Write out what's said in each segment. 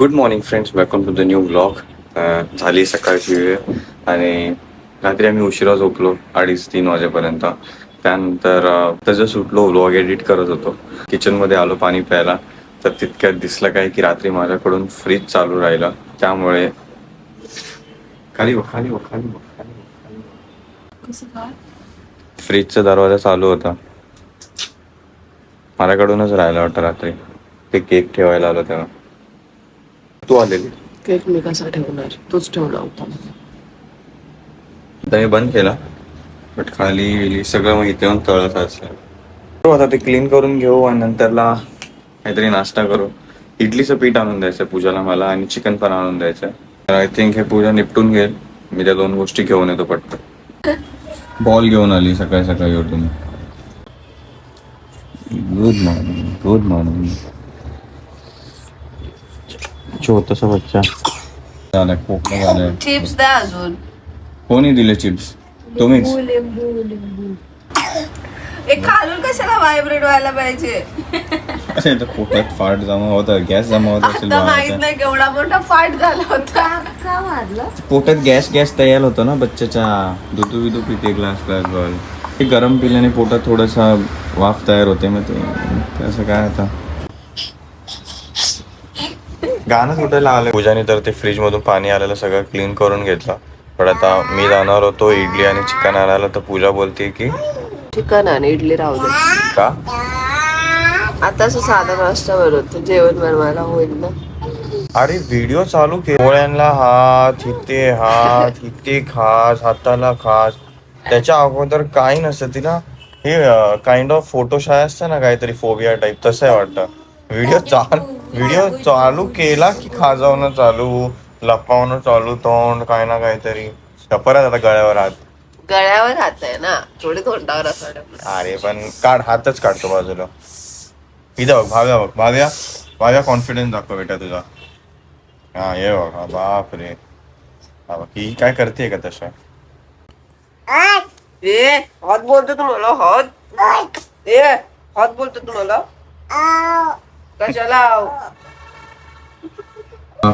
Good morning friends welcome to the new blog झाली सकाळची वेळ आणि रात्री आम्ही उशिरा झोपलो अडीच तीन वाजेपर्यंत. त्यानंतर त्याचं सुटलो व्लॉग एडिट करत होतो. किचनमध्ये आलो पाणी प्यायला. तर तितक्यात दिसलं काय की रात्री माझ्याकडून फ्रीज चालू राहिलं. त्यामुळे खाली बघ खाली बघ खाली फ्रीजचा दरवाजा चालू होता. माझ्याकडूनच राहिला वाटतं रात्री. ते केक ठेवायला आलो तेव्हा. तू आलेली केक मी कसा ठेवणार तोच ठेवला होता. आता मी बंद केला बट खाली गेली सगळं मग इथे येऊन तळत असलं. आता ते क्लीन करून घेऊ आणि नंतरला काहीतरी नाश्ता करू. इडलीचं पीठ आणून द्यायचं पूजाला मला आणि चिकन पण आणून द्यायचं. तर आय थिंक हे पूजा निपटून घेईल. मी त्या दोन गोष्टी घेऊन येतो पटकन. बॉल घेऊन आली सकाळी सकाळी उठून. गुड मॉर्निंग गुड मॉर्निंग छोटसा बच्चा. झालं खोकला झालं. चिप्स द्या अजून. कोणी दिले चिप्स? तुम्हीच. एक खालून कशाला व्हायब्रेट व्हायला पाहिजे? अरे तर पोटात फाट जमा होता गॅस जमा होत असेल आता माहीत बाळाचा. नाही केवढा मोठा फाट झाला होता. का मारलं? पोटात गॅस गॅस तयार होतो ना बच्च्याच्या दुधू विधू पिते ग्लास ग्लास बॉल ते गरम पिल्याने पोटात थोडासा वाफ तयार होते मग ते ते असं काय आता? गाणं कुठे लावलं पूजाने तर ते फ्रीज मधून पाणी आलेलं सगळं क्लीन करून घेतलं. पण आता मी जाणार होतो इडली आणि चिकन आणायला तर पूजा बोलते की चिकन आणि इडली राहू दे. का? आता असं साधा नाश्ता बनवतो जेवण बनवायला होईल ना? अरे व्हिडिओ चालू के डोळ्यांना हात इथे हात इथे खास हाताला खास. त्याच्या अगोदर काही नसतं तिला. हे काइंड ऑफ फोटोशाय असतं ना काहीतरी फोबिया टाईप तसं आहे वाटतं. व्हिडिओ चालू व्हिडिओ चालू केला की खाजावणं चालू लपवणं चालू तोंड काय ना काहीतरी. परत आता गळ्यावर हात. गळ्यावर हात आहे ना? थोडे तोंडावर. अरे पण काढ हातच काढतो बाजूला. इथं बघ भाव्या बघ भाव्या भाव्या कॉन्फिडन्स दाखव बेटा तुझा. हा ये बघ हा बाप रे बघ ही काय करते का तशा? ए हात बोलतो तुम्हाला हात. ए हात बोलतो तुम्हाला. कशाला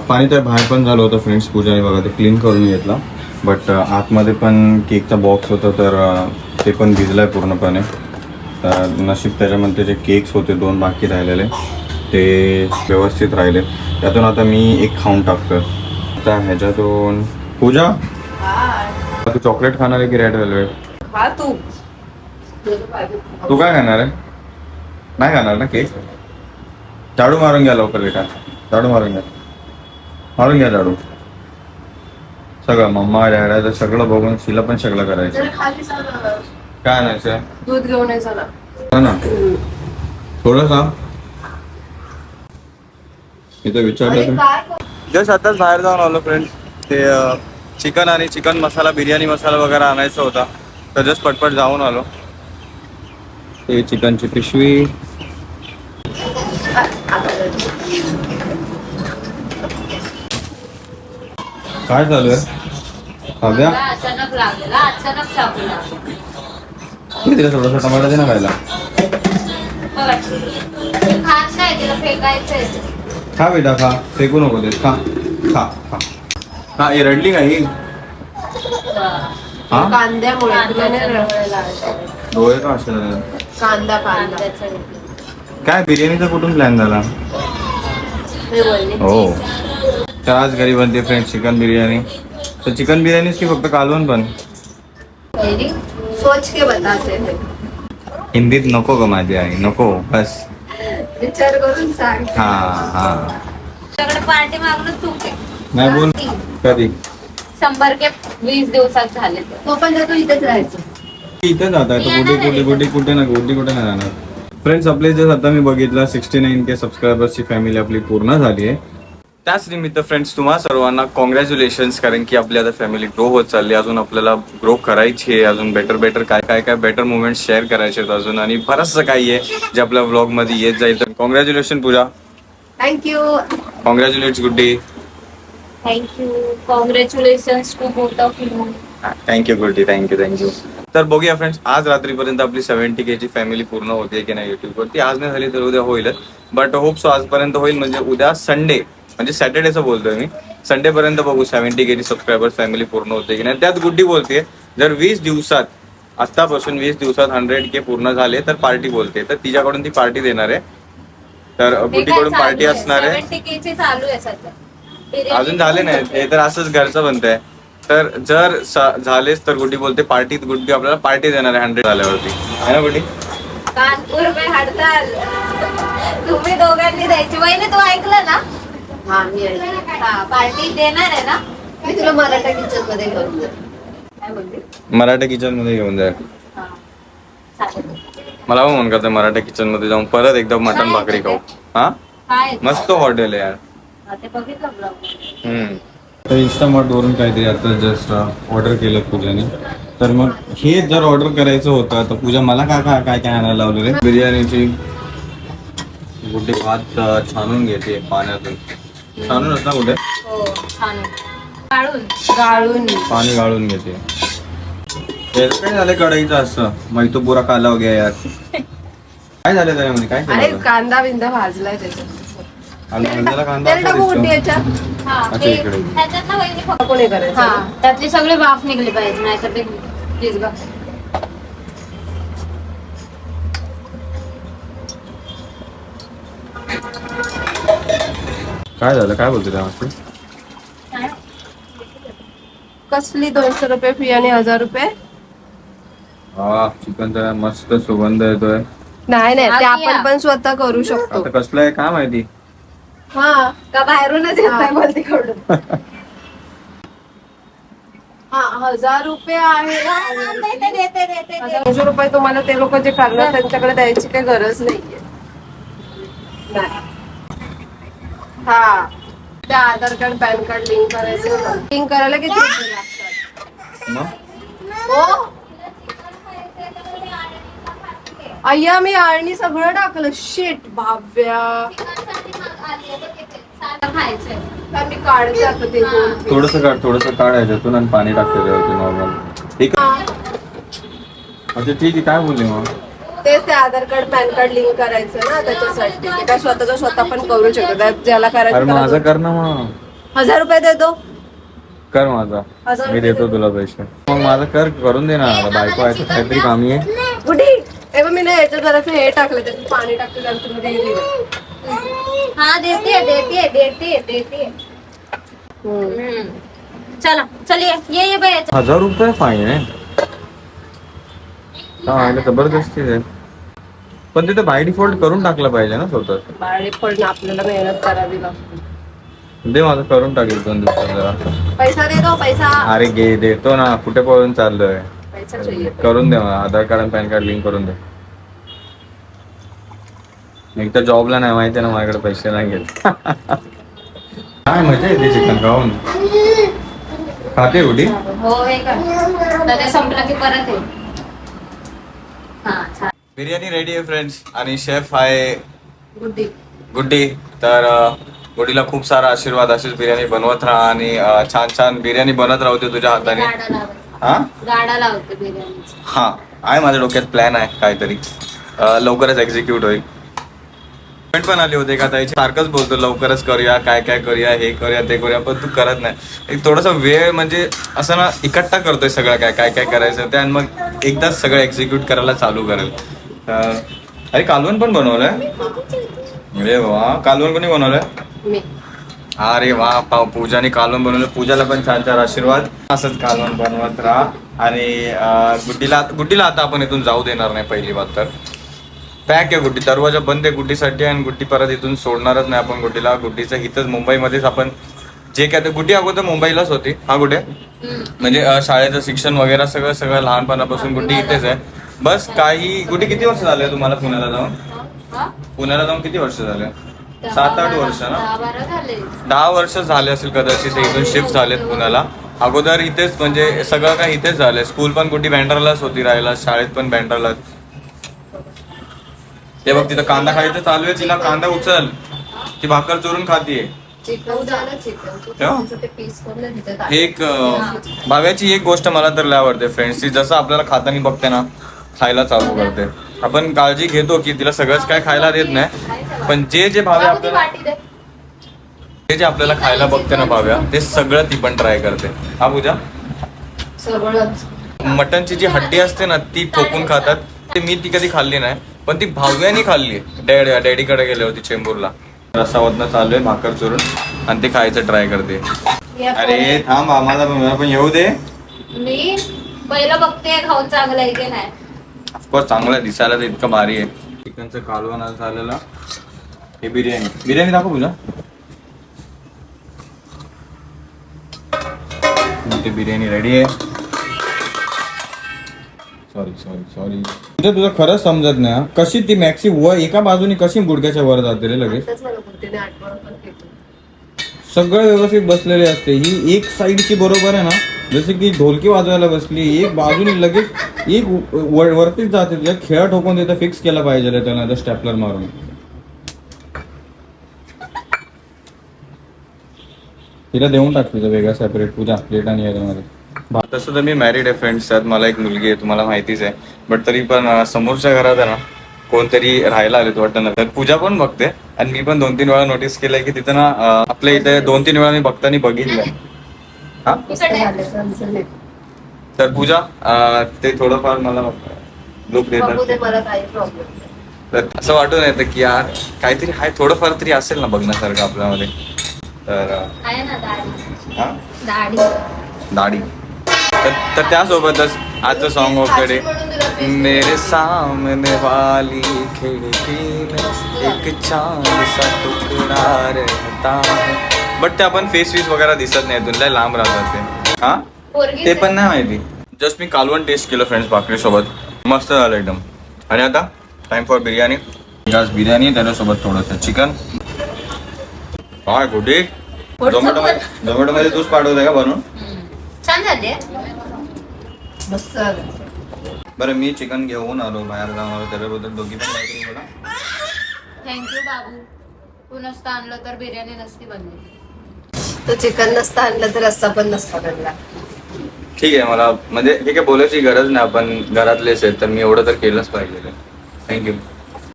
पाणी तर बाहेर पण झालं होतं फ्रेंड्स पूजाने बघा ते क्लीन करून घेतला. बट आतमध्ये पण केकचा बॉक्स होता तर ते पण भिजलाय पूर्णपणे. तर नशीब त्याच्यामध्ये जे केक्स होते दोन बाकी राहिलेले ते व्यवस्थित राहिले. त्यातून आता मी एक खाऊन टाकतो आता ह्याच्यातून पूजा? तू चॉकलेट खाणार आहे की रेड वेल्वेट तू. काय खाणार आहे? नाही खाणार ना केक झाडू मारून घ्या लवकर बेटा. झाडू मारून घ्या. मारून घ्या झाडू. सगळं मम्मा डॅडाचं सगळं बघून तिला पण सगळं करायचं. काय आणायचं? दूध घेऊन ये चला हा ना. थोडं सांग इथं विचारलं जस्ट आताच बाहेर जाऊन आलो फ्रेंड ते चिकन आणि चिकन मसाला बिर्याणी मसाला वगैरे आणायचा होता. तर जस्ट पटपट जाऊन आलो. ते चिकनची पिशवी. काय चालू आहे? हव्या अचानक लागलेला. अचानक चाकू लागला तिला थोडासा टमाटा दे ना खायला. खात नाही तिला. खा बेटा खा. फेकू नको ते. खा. खा खा. हा हे रडली का ही? हा? कांद्यामुळे. डोळे का असे? झाले? कांदा. कांदा. काय बिर्याणीचा कुठून प्लॅन झाला? हो तर आज घरी बनते फ्रेंड चिकन बिर्याणी. तर चिकन बिर्याणीच की फक्त कालवण पण? पहिली सोच के बताते हिंदीत नको ग माझी आई नको बस. विचार करून सांग. हा हा. पार्टी मागणं चूक आहे नाही बोल. कधी? शंभर के वीस दिवसात झाले. ते. पण तू इथेच राहायचं इथे जात आहे कुठे कुठे कुठे कुठे ना कुठे कुठे नाही जाणार फ्रेंड्स आपले जे आता मी बघितलं सिक्स्टी नाईन के सबस्क्रायबर्सची फॅमिली आपली पूर्ण झाली आहे. त्याच निमित्त फ्रेंड्स तुम्हा सर्वांना कॉंग्रॅच्युलेशन्स कारण की आपली आता फॅमिली ग्रो होत चालली. अजून आपल्याला ग्रो करायची आहे. अजून बेटर बेटर काय काय काय बेटर मुवमेंट शेअर करायचे आहेत अजून. आणि बरंचसं काही आहे जे आपल्या व्लॉगमध्ये येत जाईल. तर congratulation Pooja. Thank you congratulates Guddi. Thank you congratulation to both of you thank you Guddi thank you thank you तर बघूया फ्रेंड्स आज रात्रीपर्यंत आपली सेव्हन्टी के ची फॅमिली पूर्ण होते की नाही युट्यूबवरती आज नाही झाली तर उद्या होईलच बट होप सो आजपर्यंत होईल म्हणजे उद्या संडे म्हणजे सॅटर्डेचं बोलतोय मी. संडे पर्यंत बघू सेव्हन्टी केची सबस्क्रायबर फॅमिली पूर्ण होते की नाही. त्यात गुड्डी बोलते जर वीस दिवसात आत्तापासून वीस दिवसात हंड्रेड के पूर्ण झाले तर पार्टी बोलते. तर तिच्याकडून ती पार्टी देणार आहे. तर गुड्डीकडून पार्टी असणार आहे. अजून झाले नाही. हे तर असंच घरचं बनतंय तर जर झालेच तर गुड्डी बोलते पार्टीत गुड्डी आपल्याला पार्टी देणार आहे हंड्रेड झाल्यावरती. आहे ना गुड्डी? कानपूर पे हडताल। तुम्ही दोघांनी द्यायची. वहिनी तू ऐकलं ना? हा मी ऐकलं. हा पार्टी देणार आहे ना? मी तुला मराठा किचनमध्ये घेऊन बोलली? मराठा किचनमध्ये घेऊन जाईल हा. मला पण मन करतं मराठा किचनमध्ये जाऊन परत एकदा मटन भाकरी खाऊ. हा? मस्त हॉटेल आहे यार. हा, ते बघितलं ब्लॉग. तर इन्स्टामार्ट वरून काहीतरी आता जस्ट ऑर्डर केलं पूजाने. तर मग हे जर ऑर्डर करायचं होतं तर पूजा मला काय काय काय काय आणायला लावलं रे बिर्याणीची गुड्डे भात अं, छानून घेते पाण्यातून. छानूनच ना कुठे हो आहे. गाळून. पाणी गाळून घेते. याचं काय झालं कढईचं असं? मग तो पुरा काला हो गया यार. काय झालं त्याच्यामध्ये? काय अरे केलं कांदा बिंदा भाजलाय त्याच्यात. आलू कांदा असा दिसतो. हा अच्छा, ते इकडे. कोणी करायचं. हा त्यातली सगळी वाफ निघली पाहिजे नाहीतर ते प्लीज बघ. काय झालं? काय बोलते कसली दोनशे रुपये फी आणि हजार रुपये? हा चिकनचा मस्त सुगंध येतोय. नाही नाही ते आपण. पण स्वतः करू शकतो. आता कसलं आहे काय माहिती? हा का बाहेरूनच येत आहे बोलते कडून हा हजार रुपये आहे. ना. देते देते देते हजार दोनशे रुपये तुम्हाला ते लोक जे करणार त्यांच्याकडे द्यायची काही गरज नाहीये. नाही. हा. ते Aadhaar card PAN card link करायचं लिंक करायला किती रुपये लागतात? मग हो? अय्या मी आळणी सगळं टाकलं. शेट भाव्या. मी काढते आता ते. दोन piece. थोडस काढ थोडस काढ याच्यातून आणि पाणी टाकते त्यावरती नॉर्मल ठीक आहे. अच्छा ठीक आहे काय बोलली मग? तेच ते Aadhaar card PAN card link करायचं ना त्याच्यासाठी. ते काय स्वतःच स्वतः पण करू शकतो त्यात ज्याला अरे करायचं माझं कर. ना मग. हजार रुपये देतो कर माझा. हजार मी देतो तुला पैसे. मग माझं कर करून दे ना. बायको आहे तर काहीतरी कामी आहे. कुठे ए बघ, मी ना याच्यात जरासं हे टाकलं त्याच्यात पाणी टाकलं हे दिलं. हा देते देते देते देते. चला चलिए ये ये बाई हजार रुपये फाईन आहे. हा, याला जबरदस्ती आहे. पण तिथे बाय डिफॉल्ट करून टाकलं पाहिजे ना स्वतः बाळी पण आपल्याला मेहनत करावी लागते. दे माझं करून टाकेल दोन दिवसात जरा. पैसा दे दो पैसा. अरे घे देतो ना. कुठे पळून चाललोय? पैसा चाहिए करून दे मला आधार कार्ड आणि पॅन कार्ड लिंक करून दे. एक तर जॉबला नाही माहिती ना माझ्याकडे पैसे नाही घेत काय मजा येते चिकन खाऊन? खाते कुठे हो हे कर. तर ते संपलं की परत हा छान. बिर्याणी रेडी आहे फ्रेंड्स आणि शेफ आहे गुड्डी. गुड्डी. तर अं, गुड्डीला खूप सारा आशीर्वाद अशीच बिर्याणी बनवत राहा आणि अं, छान छान बिर्याणी बनत राहू दे तुझ्या हाताने. गाडा लावते हा? गाडा लावते बिर्याणीचा. हा. आहे माझ्या डोक्यात प्लॅन आहे काहीतरी. अं, लवकरच एक्झिक्यूट होईल. Comment पण आले होते का त्याची सारखंच बोलतो लवकरच करूया काय काय करूया हे करूया ते करूया पण तू करत नाही. एक थोडासा वेळ म्हणजे असं ना इकट्ठा करतोय सगळं काय काय काय करायचं ते आणि मग एकदाच सगळं एक्झिक्यूट करायला चालू करेल. अरे कालवण पण बनवलंय? अरे वा कालवण कोणी बनवलंय? अरे वा पा- पूजाने कालवण बनवलं. पूजाला पण छान छान आशीर्वाद. असंच कालवण बनवत राहा. आणि गुड्डीला गुड्डीला आता आपण इथून जाऊ देणार नाही पहिली बात तर. पॅक आहे गुड्डी. दरवाजा बंद आहे गुड्डीसाठी आणि गुड्डी परत इथून सोडणारच नाही आपण गुड्डीला. गुड्डीचं इथंच मुंबईमध्येच आपण जे काय ते गुड्डी अगोदर मुंबईलाच होती. हा गुड्डे? म्हणजे शाळेचं शिक्षण वगैरे सगळं सगळं लहानपणापासून गुड्डी इथेच आहे. बस काही गुड्डी किती वर्ष झाले तुम्हाला पुण्याला जाऊन? पुण्याला जाऊन किती वर्ष झाले? सात आठ वर्ष ना? दहा वर्ष झाले असेल कदाचित इथून शिफ्ट झालेत पुण्याला. अगोदर इथेच म्हणजे सगळं काही इथेच झालंय. स्कूल पण कुठे बँड्रालाच होती राहायला शाळेत पण बँड्रालाच. ते बघ तिथं कांदा खायचं चालू आहे तिला कांदा उचल. ती भाकर चोरून खातीये. हे एक भाव्याची एक गोष्ट मला तर लय आवडते फ्रेंड्स ती जसं आपल्याला खाताना बघते ना खायला चालू करते. आपण काळजी घेतो की तिला सगळंच काय खायला देत नाही पण जे जे भावे बाबू ती आपल्याला ते जे आपल्याला खायला बघते ना भाव्या ते सगळं ती पण ट्राय करते. हा पूजा? मटनची जी हड्डी असते ना ती ठोकून खातात. मी ती कधी खाल्ली नाही पण ती भाव्यानी खाल्ली. डॅड डॅडीकडे गेले होती चेंबूरला. रसावतनं चालू आहे भाकर चुरून आणि ते खायचं ट्राय करते. अरे थांब आम्हाला पण येऊ दे. मी पहिलं बघते खाऊन चांगलं आहे की नाही. ऑफकोर्स चांगलं आहे, दिसायला तर इतकं भारी आहे. चिकनचं कालवण झालेलं. हे बिर्याणी. बिर्याणी दाखव तुला. ते बिर्याणी रेडी आहे? सॉरी सॉरी सॉरी तुझं तुझं खरंच समजत नाही हा. कशी ती मॅक्सी वर एका बाजूने कशी गुडघ्याच्या वर जाते रे लगेच? आताच मला बुद्धीने आठवण पण केली. सगळं व्यवस्थित बसलेले असते. ही एक साईडची बरोबर आहे ना जसे की ढोलकी वाजवायला बसली एक बाजूने लगेच एक वर- वरतीच जाते. तिला खेळा ठोकून तिथं फिक्स केला पाहिजे त्याला स्टॅपलर मारून. तिला देऊन टाक तुझं वेगळा सेपरेट पूजा प्लेट आणि याच्यामध्ये तसं तर मी मॅरिड आहे फ्रेंड्स त्यात मला एक मुलगी आहे तुम्हाला माहितीच आहे. बट तरी पण समोरच्या घरात आहे ना कोणतरी राहायला आले वाटतं ना. तर पूजा पण बघते. आणि मी पण दोन तीन वेळा नोटीस केलंय की तिथं ना आपल्या इथे दोन तीन वेळा मी बघताना बघितलंय. हा? हे. तर पूजा ते थोडंफार मला लुक देतात. मला काही प्रॉब्लेम तर असं वाटून येतं की यार काहीतरी हाय थोडंफार तरी असेल ना बघण्यासारखं आपल्यामध्ये. तर हा? दाढी. तर त्यासोबतच आजचं सॉन्ग डे मेरे सामने वाली खिड़की में एक चांद सा टुकड़ा रहता बट ते आपण फेस वीस वगैरे दिसत नाही तुला लांब राहतात ते. हा? ते पण नाही माहिती. जस्ट मी कालवण टेस्ट केलं फ्रेंड्स भाकरी सोबत. मस्त झालं एकदम. आणि आता टाइम फॉर बिर्याणी. आज बिर्याणी त्याच्यासोबत थोडंसं चिकन काय कुठे? झोमॅटो मध्ये झोमॅटो मध्ये तूच पाठवते का बनवून? छान झाले. मस्त झालं. बरं मी चिकन घेऊन आलो बाहेर जाऊन आलो त्याच्याबद्दल दोघी पण काहीतरी बोला. थँक्यू बाबू. तू नसतं आणलं तर बिर्याणी नसती बनली. तो चिकन नसता आणलं तर रस्सा पण नसता बनला. ठीक आहे मला म्हणजे हे काय बोलायची गरज नाही आपण घरातलेच आहेत तर मी एवढं तर केलंच पाहिजे. थँक्यू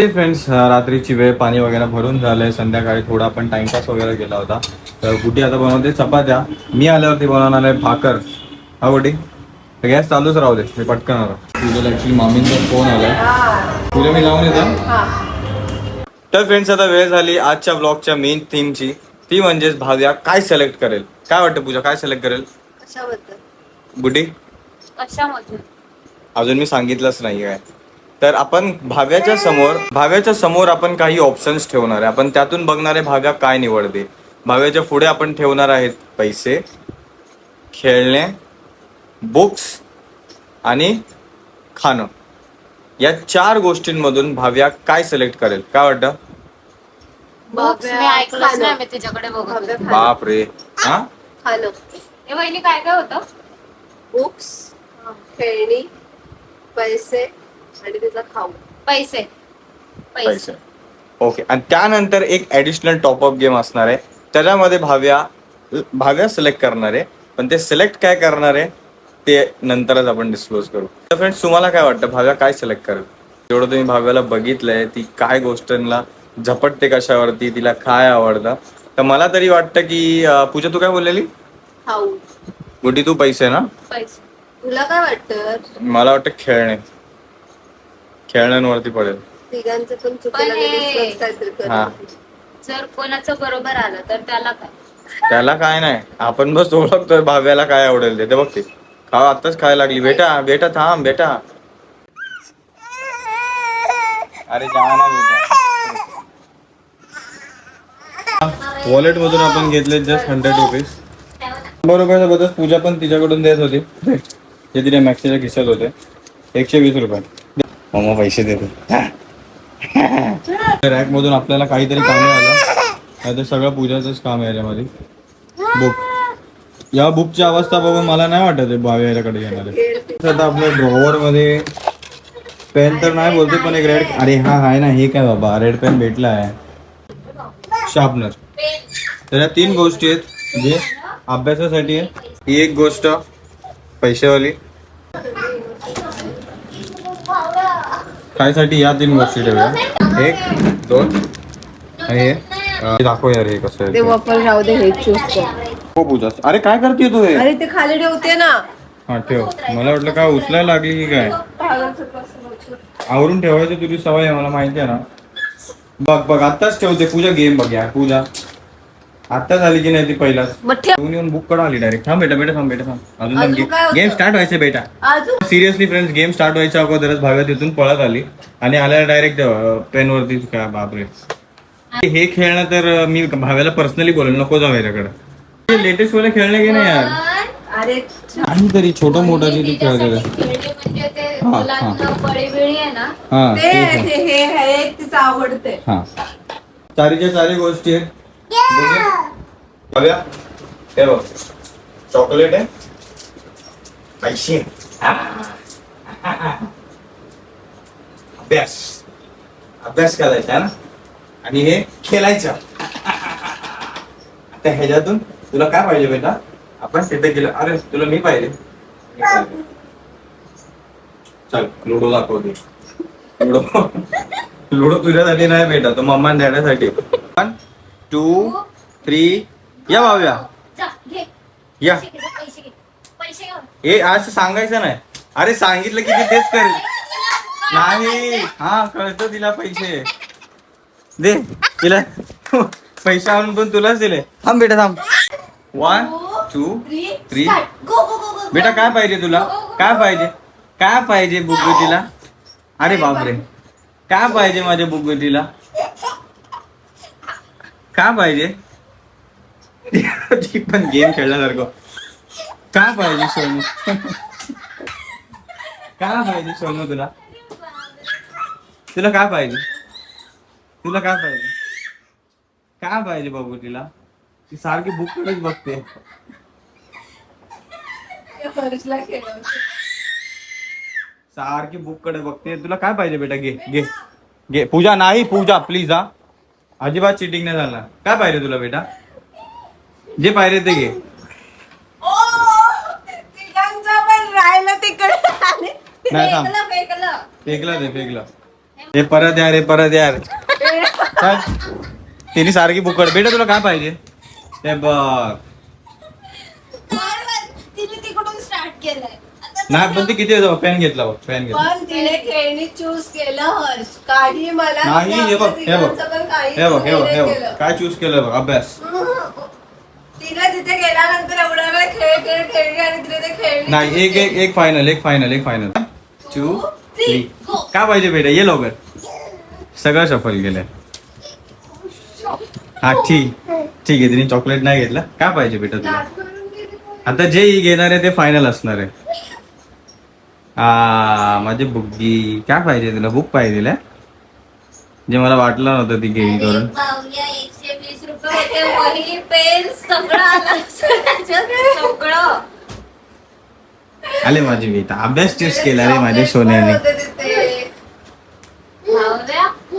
फ्रेंड्स रात्रीची वेळ पाणी वगैरे भरून झालंय. संध्याकाळी थोडा आपण टाइमपास वगैरे केला होता. तर कुठे आता बनवते चपात्या. मी आल्यावरती बनवणार आहे भाकर. हा कुठे गॅस चालूच राहू दे मी पटकन आलो. तुझ्या ऍक्च्युली मामींचा फोन आलाय तुला मी लावून येतो तर फ्रेंड्स आता वेळ झाली आजच्या ब्लॉगच्या मेन थीमची ती म्हणजेच भाव्या काय सिलेक्ट करेल? काय वाटतं पूजा? काय सिलेक्ट करेल? कशामधून? अजून मी सांगितलंच नाही काय तर आपण भाव्याच्या समोर भाव्याच्या समोर आपण काही ऑप्शन्स ठेवणार आहे. आपण त्यातून बघणार आहे भाव्या काय निवडते? भाव्याच्या पुढे आपण ठेवणार आहेत पैसे खेळणे बुक्स आणि खाणं. या चार गोष्टींमधून भाव्या काय सिलेक्ट करेल? काय वाटतं. बाप रे हा? काय काय होतं? बुक्स खेळणी पैसे आणि तिचा खाऊ? पैसे. पैसे. ओके. आणि त्यानंतर एक ऍडिशनल टॉपअप गेम असणार आहे. त्याच्यामध्ये भाव्या भाव्या सिलेक्ट करणार आहे. पण ते सिलेक्ट काय करणार आहे ते नंतरच आपण डिस्क्लोज करू. तर फ्रेंड्स तुम्हाला काय वाटतं? भाव्या काय सिलेक्ट करेल? जेवढं तुम्ही भाव्याला बघितलंय ती काय गोष्टींना झपटते कशावरती तिला काय आवडतं? तर मला तरी वाटतं की अं, पूजा तू काय बोललेली? खाऊ. तू पैसे ना? पैसे. तुला काय वाटतं? मला वाटतं खेळणे. खेळण्यांवरती पडेल. तिघांचं पण पण चुकेला हे- काहीतरी हा. जर कोणाचं बरोबर आलं तर त्याला काय? त्याला काय नाही. आपण बस ओळखतोय भाव्याला काय आवडेल ते. ते बघ ते. खावा आत्ताच खायला लागली. बेटा बेटा थांब बेटा अरे जा ना बेटा. वॉलेट मधून आपण घेतले जस्ट हंड्रेड रुपीज बरोबर बद्दल पूजा पण तिच्याकडून देत होती. जे तिने मॅक्सीच्या खिशात होते. एकशे वीस रुपये. मम्मा पैसे देते. रॅक मधून आपल्याला काहीतरी काम आलं नाही तर सगळं पूजाचंच काम आहे याच्यामध्ये. बुक. या बुकची अवस्था बघून मला नाही वाटत आहे भावी याच्याकडे येणार आता आपल्या ड्रॉवर मध्ये पेन तर नाही बोलते पण एक रेड अरे हा आहे ना हे काय बाबा? रेड पेन भेटला आहे. शार्पनर तर या तीन गोष्टी आहेत जे अभ्यासासाठी आहे ही एक गोष्ट पैसेवाली. खायसाठी या तीन गोष्टी ठेवूया. एक दोन. आणि हे दाखव यार हे कसं आहे ते. वफल राहू दे हे चूज कर. हो पूजा अरे काय करते तू हे? अरे ते खाली ठेवते ना. हा ठेव. मला वाटलं काय उचलायला लागली की काय? आवरून ठेवायचं तुझी सवय आहे मला माहिती आहे ना. बघ बघ आत्ताच ठेवते. पूजा गेम बघ यार पूजा. आत्ता झाली की नाही ती पहिलाच? मग ठेव. येऊन येऊन बुक कडा आली डायरेक्ट थांब बेटा बेटा थांब बेटा थांब. अजून अजून काय होतं? गेम स्टार्ट व्हायचे बेटा. अजून? सिरियसली फ्रेंड्स गेम स्टार्ट व्हायच्या अगोदरच भाव्या तिथून पळत आली. आणि आल्याला डायरेक्ट पेन वरती काय बापरे. हे खेळणं तर अं, मी भाव्याला पर्सनली बोलेल नको जाऊ याच्याकडे. लेटेस्ट वाले खेळणे की नाही यार? अरे काहीतरी छोटं मोठं जे ती खेळत होते. खेळणी म्हणजे ते हा, मुलांना आहे ना हा ते हे हे एक तिचं आवडते हा. चारीच्या चारी गोष्टी आहेत. बघा हे बघ. चॉकलेट आहे. पैसे. अभ्यास. अभ्यास करायचा ना? आणि हे खेळायचं. आता ह्याच्यातून तुला काय पाहिजे बेटा? आपण तिथे केलं. अरे तुला मी पाहिजे. चल लुडो दाखवते. लुडो. लुडो तुझ्यासाठी नाही बेटा तो मम्मा डॅडासाठी टू थ्री या भाव्या. या. हे असं सांगायचं नाही. अरे सांगितलं की ती तेच करेल. नाही. हा कळतं तिला पैसे. दे तिला. पैसे आणून पण तुलाच दिले. थांब बेटा थांब. One two go. बेटा काय पाहिजे तुला? काय पाहिजे? काय पाहिजे बुगुटीला अरे बापरे. काय पाहिजे माझ्या बुगुटीला काय पाहिजे पण गेम खेळल्यासारखं काय पाहिजे सोनू? काय पाहिजे सोनू तुला? तुला काय पाहिजे तुला काय पाहिजे काय पाहिजे बाबू तिला? ती सारखी बुक कडेच बघते. सारखी बुक कडे बघते तुला काय पाहिजे बेटा? घे घे घे पूजा नाही पूजा प्लीज़ हा। अजिबात चिटिंग नाही झाला. काय पाहिजे तुला बेटा? जे पाहिजे ते घे. नाही थांब. फेकलं, फेकलं. फेकला ते फेकला. हे परत यार हे परत यार. चल. तिने सारखी बुकड बेटा तुला काय पाहिजे? ते बघ बरोबर. तिने तिकडून स्टार्ट केलंय आता नाही पण ते किती पॅन घेतला बघ पॅन घेतला. पण तिने खेळणी चूज केलं हर्ष. काही मला नाही हे बघ हे बघ. तिघांचं पण काही हे बघ हे बघ हे बघ. काय चूज केलं बघ अभ्यास. तिने तिथे गेल्यानंतर एवढा वेळ खेळ खेळ खेळली आणि तिने ते खेळली नाही एक एक एक फायनल एक फायनल एक फायनल टू थ्री काय पाहिजे बेटा? ये लवकर. सगळं सफल केलंय. हा ठीक. ठीक आहे तिने चॉकलेट नाही घेतलं. काय पाहिजे बेटा तुला? आता जे घेणार आहे ते फायनल असणार आहे. आ माझी बुग्गी. काय पाहिजे तुला? बुक पाहिजे? जे मला वाटलं नव्हतं ती घेईल अरे करून. बावल्या, एकशे वीस रुपये होते. वही पेन सगळं आलं माझी बेटा अभ्यास चूज केला रे माझ्या सोन्याने.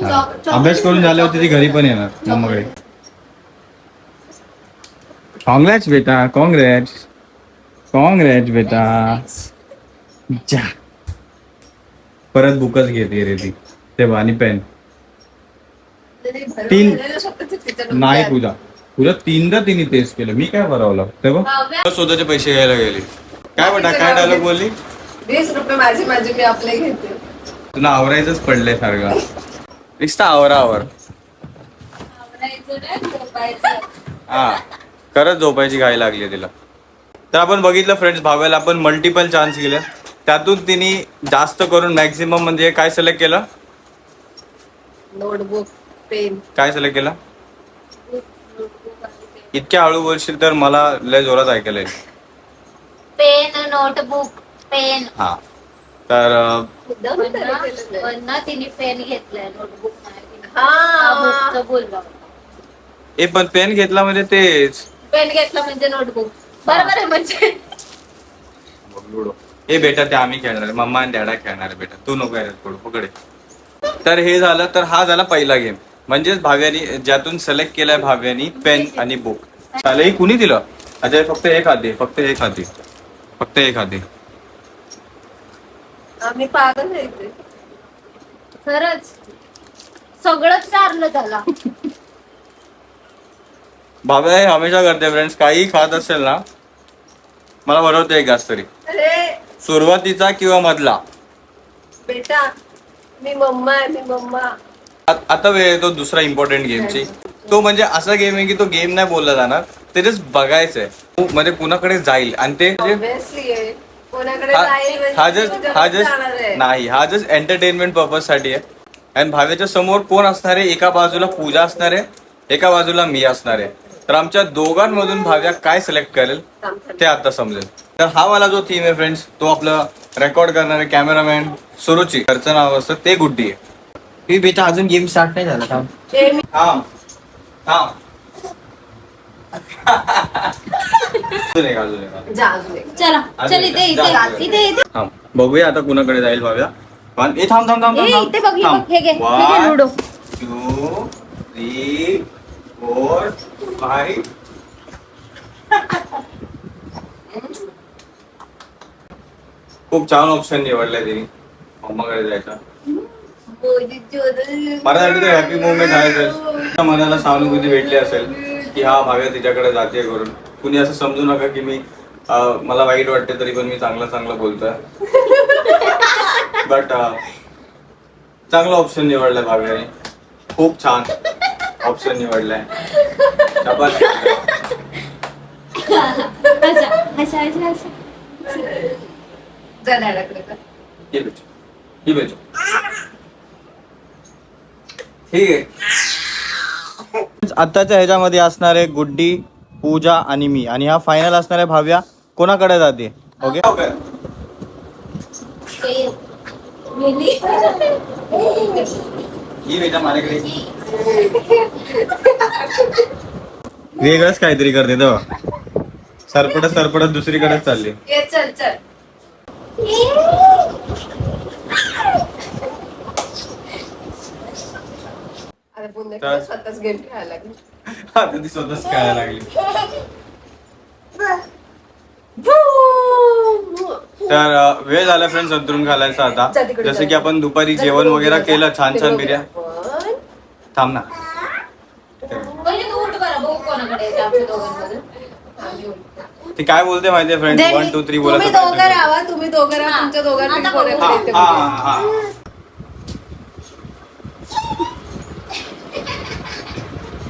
हा. अभ्यास करून झाले होते ती घरी पण येणार मम्माकडे. कॉंग्रॅच बेटा. कॉंग्रॅच कॉंग्रॅच बेटा. जा. परत बुकच घेते रे ती. तेव्हा आणि पेन. तिने. नाही पूजा पूजा तीनदा तिने तेच केलं. मी काय भरवलं? तेव्हा स्वतःचे पैसे घ्यायला गेले. काय बेटा काय डायलॉग बोलली? वीस रुपये माझे माझे मी आपले घेते. तुला आवरायचंच पडलंय सारखं. नुसतं आवरा आवर. हा. खरंच झोपायची घाई लागली तिला. तर आपण बघितलं फ्रेंड्स भाव्याला आपण मल्टिपल चान्स केले. त्यातून तिने जास्त करून मॅक्झिमम म्हणजे काय सिलेक्ट केलं? नोटबुक पेन काय सिलेक्ट केलं? इतक्या हळू बोलशील तर मला लय जोरात ऐकायला येईल. पेन नोटबुक पेन हा. तर अं, पण पण ना तिने पेन घेतलाय नोटबुक नाही हा. बुकचं बोललो ए पण पेन घेतला म्हणजे तेच. पेन घेतला म्हणजे नोटबुक बरोबर आहे म्हणजे. लुडो. ए बेटा ते आम्ही खेळणार आहे. मम्मा आणि डॅडा खेळणार आहे बेटा. तू नको यायला पडू पकडे. तर हे झालं तर हा झाला पहिला गेम म्हणजेच भाव्यानी ज्यातून सिलेक्ट केलाय भाव्यानी पेन आणि बुक चालेल हे कुणी दिलं? अच्छा फक्त एक हाती फक्त एक हाती फक्त एक हाती आम्ही पागल आहे इथे. खरंच. सगळंच चारलं त्याला. भाव्या हे हमेशा करते फ्रेंड्स काही खात असेल ना मला बनवते एक घास तरी. अरे. सुरुवातीचा किंवा मधला? बेटा मी मम्मा आहे मी मम्मा. आ- आता वेळ येतो दुसरा इम्पॉर्टंट गेमची तो म्हणजे असा गेम आहे की तो गेम नाही बोलला जाणार ते जस्ट बघायचंय. म्हणजे कुणाकडे जाईल आणि ते म्हणजे ऑब्विसली आहे. कोणाकडे हा जाईल म्हणजे हा जस्ट हा जाणार आहे. जस्ट नाही हा जस्ट एंटरटेनमेंट पर्पजसाठी आहे. आणि भाव्याच्या समोर कोण असणार आहे? एका बाजूला पूजा असणार आहे एका बाजूला मी असणार आहे. तर आमच्या दोघांमधून भाव्या काय सिलेक्ट करेल. ते आता समजेल. तर हा वाला जो थीम आहे फ्रेंड्स तो आपलं रेकॉर्ड करणारे कॅमेरामॅन सुरुची. घरचं नाव असतं ते गुड्डी आहे. हे बेटा अजून गेम स्टार्ट नाही झाला थांब. ए, मी- थांब थांब. बघूया आता कुणाकडे जाईल भाव्या. पण ए थांब थांब थांब थांब लुडो. थ्री फोर फाईव्ह खूप छान ऑप्शन निवडलाय तिने मम्माकडे जायचा. माझ्यासाठी तर हॅपी मुवमेंट आहे तर मनाला सहानुभूती भेटली असेल की हा भाव्या तिच्याकडे जाते करून. कुणी असं समजू नका की मी अं, मला वाईट वाटते तरी पण मी चांगलं चांगलं बोलतोय. बट चांगला ऑप्शन निवडलाय भाव्याने खूप छान. ऑप्शन निवडलाय. ठीक आहे. आत्ताच्या ह्याच्यामध्ये असणार आहे गुड्डी पूजा आणि मी. आणि हा फायनल असणार आहे भाव्या. कोणाकडे जाते? ओके? ही बेटा माझ्याकडे. वेगळंच काहीतरी करते तेव्हा. सरपटत सरपटत दुसरीकडेच चालली. चल चल. पुन्हा तर- स्वतःच गेम खेळायला लागली. आता ती स्वतःच खेळायला लागली. तर अ, वेळ झाला फ्रेंड्स अंतरून घालायचा आता. तिकडे जसं. की आपण दुपारी जेवण वगैरे केलं छान छान बिर्याणी पण थांब ना. पहिले तू उठ बरं बघू कोणाकडे येते आमच्या दोघांमधून. ती काय बोलते माहितीये फ्रेंड्स वन टू थ्री बोलत तुम्ही दोघं राहा तुम्ही दोघं राहा हा. तुमच्या दोघांपैकी आता बघू. कोणाकडे येते हा बघूया. हा हा.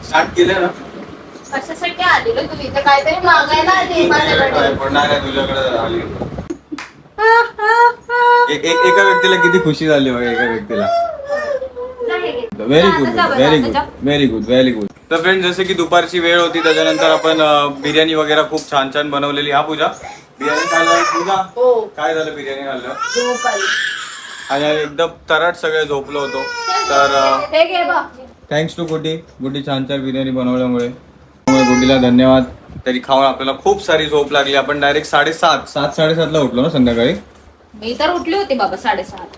स्टार्ट केलं ना? कशासाठी आलेलो तुम्ही इथं? काहीतरी मागायला आली माझ्याकडे. पडणार आहे तुझ्याकडे आली एक- एक- एका व्यक्तीला किती खुशी झाली बघ एका व्यक्तीला. Very good very good. Very good very good तर फ्रेंड जसं की दुपारची वेळ होती त्याच्यानंतर आपण बिर्याणी वगैरे खूप छान छान बनवलेली. हा पूजा. बिर्याणी खाल्लं पूजा? हो. काय झालं बिर्याणी खाल्लं. आणि एकदम तराट सगळे झोपलो होतो. तर थँक्स टू गुड्डी गुड्डी छान छान बिर्याणी बनवल्यामुळे. त्यामुळे गुड्डीला धन्यवाद. तरी खाऊन आपल्याला खूप सारी झोप लागली. आपण डायरेक्ट साडेसात सात साडेसातला उठलो ना संध्याकाळी? मी तर उठली होती बाबा साडेसात.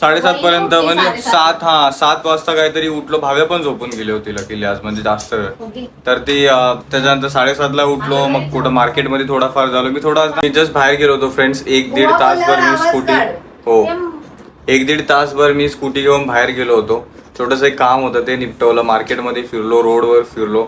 साडेसात पर्यंत उठली म्हणजे. सात हा सात वाजता काहीतरी उठलो. भाव्या पण झोपून गेली होती लकीली आज म्हणजे जास्त वेळ. तर ती अं, त्याच्यानंतर साडेसातला उठलो मग कुठं मार्केटमध्ये थोडाफार झालो. मी थोडा मी जस्ट बाहेर गेलो होतो फ्रेंड्स एक दीड तासभर मी स्कूटी हो. एक दीड तासभर मी स्कूटी घेऊन बाहेर गेलो होतो. छोटस एक काम होतं ते निपटवलं. मार्केटमध्ये फिरलो रोडवर फिरलो.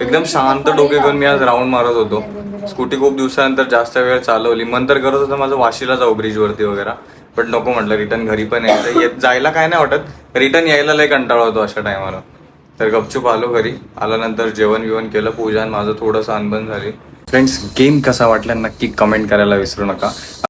एकदम शांत डोके घेऊन मी आज राऊंड मारत होतो. स्कूटी खूप दिवसानंतर जास्त वेळ चालवली. मन तर करत होतं माझं वाशीला जाऊ ब्रिजवरती वगैरे. पण नको म्हटलं रिटर्न घरी पण यायचं. येत जायला काय नाही वाटत. रिटर्न यायला लय कंटाळा होतो अशा टायमाला. तर गपचूप आलो घरी. आल्यानंतर जेवण बिवण केलं पूजा आणि माझं थोडंसं अनबन झाली. फ्रेंड्स गेम कसा वाटला नक्की कमेंट करायला विसरू नका.